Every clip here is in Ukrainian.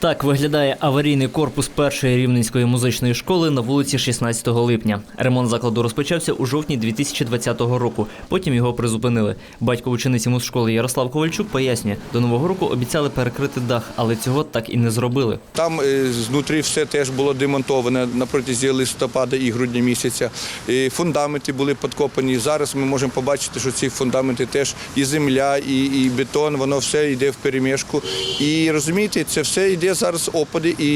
Так виглядає аварійний корпус першої рівненської музичної школи на вулиці 16 липня. Ремонт закладу розпочався у жовтні 2020 року. Потім його призупинили. Батько учениці музшколи Ярослав Ковальчук пояснює, до нового року обіцяли перекрити дах, але цього так і не зробили. Там е, знутрі все теж було демонтоване на протязі листопада і грудня місяця. Фундаменти були підкопані. Зараз ми можемо побачити, що ці фундаменти теж і земля, і, і бетон, воно все йде в перемішку. І розумієте, це все йде зараз опади, і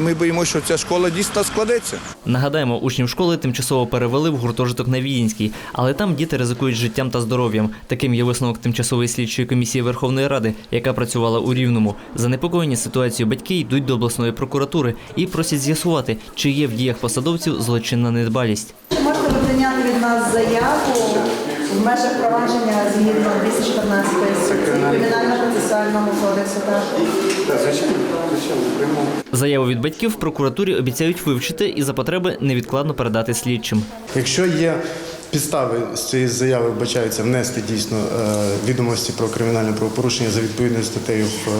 ми боїмося, що ця школа дійсно складеться. Нагадаємо, учнів школи тимчасово перевели в гуртожиток на Відінській, але там діти ризикують життям та здоров'ям. Таким є висновок тимчасової слідчої комісії Верховної Ради, яка працювала у Рівному. Занепокоєні ситуацією батьки йдуть до обласної прокуратури і просять з'ясувати, чи є в діях посадовців злочинна недбалість. Можете ви прийняти від нас заяву в межах провадження згідно 214 статті Кримінально-процесуального кодексу. Так. Заяву від батьків в прокуратурі обіцяють вивчити і за потреби невідкладно передати слідчим. Якщо є підстави з цієї заяви вбачаються внести дійсно е, відомості про кримінальне правопорушення за відповідною статтею в е,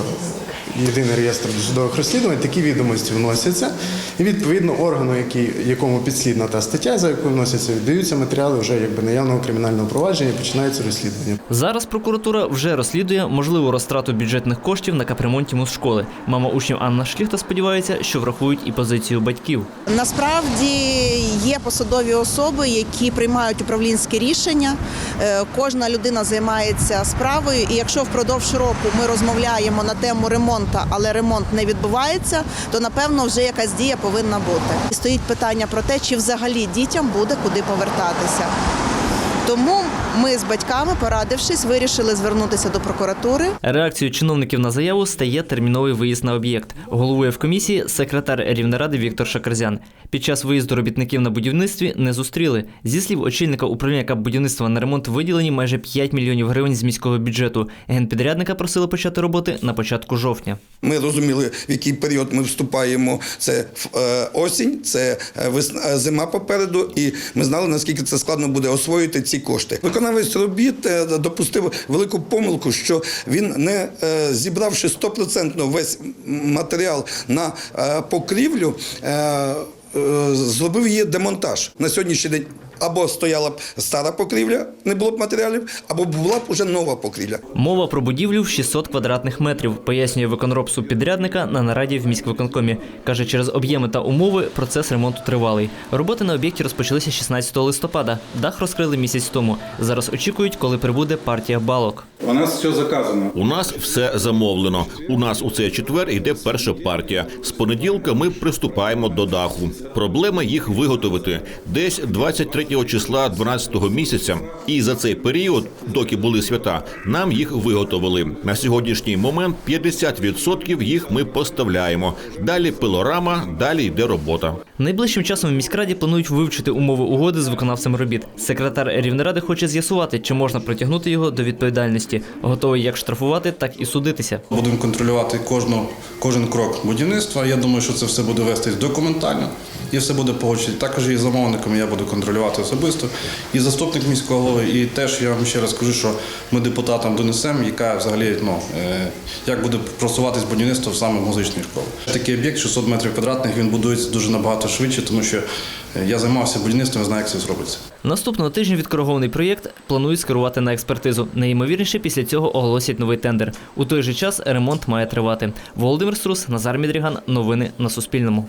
єдиний реєстр досудових розслідувань, такі відомості вносяться, і відповідно органу, який, якому підслідна та стаття, за якою вносяться, віддаються матеріали вже якби наявного кримінального провадження і починається розслідування. Зараз прокуратура вже розслідує можливу розтрату бюджетних коштів на капремонті музшколи. Мама учнів Анна Шліхта сподівається, що врахують і позицію батьків. Насправді є посадові особи, які приймають управлінські рішення. Е, Кожна людина займається справою, і якщо впродовж року ми розмовляємо на тему ремонту, але ремонт не відбувається, то напевно вже якась дія повинна бути. І стоїть питання про те, чи взагалі дітям буде куди повертатися. Тому ми з батьками, порадившись, вирішили звернутися до прокуратури. Реакцією чиновників на заяву стає терміновий виїзд на об'єкт. Головує в комісії секретар Рівнеради Віктор Шакарзян. Під час виїзду робітників на будівництві не зустріли. Зі слів очільника управління капбудівництва на ремонт виділені майже 5 мільйонів гривень з міського бюджету. Генпідрядника просили почати роботи на початку жовтня. Ми розуміли, в який період ми вступаємо. Це е, осінь, це е, весна, е, зима попереду, і ми знали, наскільки це складно буде освоїти ці кошти. Виконавець робіт е, допустив велику помилку, що він не е, зібравши стопроцентно весь матеріал на е, покрівлю. Зробив її демонтаж на сьогоднішній день. Або стояла б стара покрівля, не було б матеріалів, або була б уже нова покрівля. Мова про будівлю в 600 квадратних метрів, пояснює виконроб субпідрядника на нараді в міськвиконкомі. Каже, через об'єми та умови процес ремонту тривалий. Роботи на об'єкті розпочалися 16 листопада. Дах розкрили місяць тому. Зараз очікують, коли прибуде партія балок. У нас все заказано. У нас все замовлено. У нас у цей четвер йде перша партія. З понеділка ми приступаємо до даху. Проблема їх виготовити десь 23 числа 12 місяця. І за цей період, доки були свята, нам їх виготовили. На сьогоднішній момент 50% їх ми поставляємо. Далі пилорама, далі йде робота. Найближчим часом в міськраді планують вивчити умови угоди з виконавцем робіт. Секретар Рівнеради хоче з'ясувати, чи можна притягнути його до відповідальності. Готовий як штрафувати, так і судитися. Будемо контролювати кожну, кожен крок будівництва. Я думаю, що це все буде вестись документально і все буде погоджено. Також і замовниками я буду контролювати особисто. І заступник міського голови. І теж я вам ще раз кажу, що ми депутатам донесемо, яка взагалі ну, е, як буде просуватись будівництво саме музичної школи. Такий об'єкт 600 метрів квадратних він будується дуже набагато швидше, тому що е, я займався будівництвом, знаю, як це зробиться. Наступного тижня відкоригований проєкт планують скерувати на експертизу. Найімовірніше після цього оголосять новий тендер. У той же час ремонт має тривати. Володимир Струс, Назар Мідріган. Новини на Суспільному.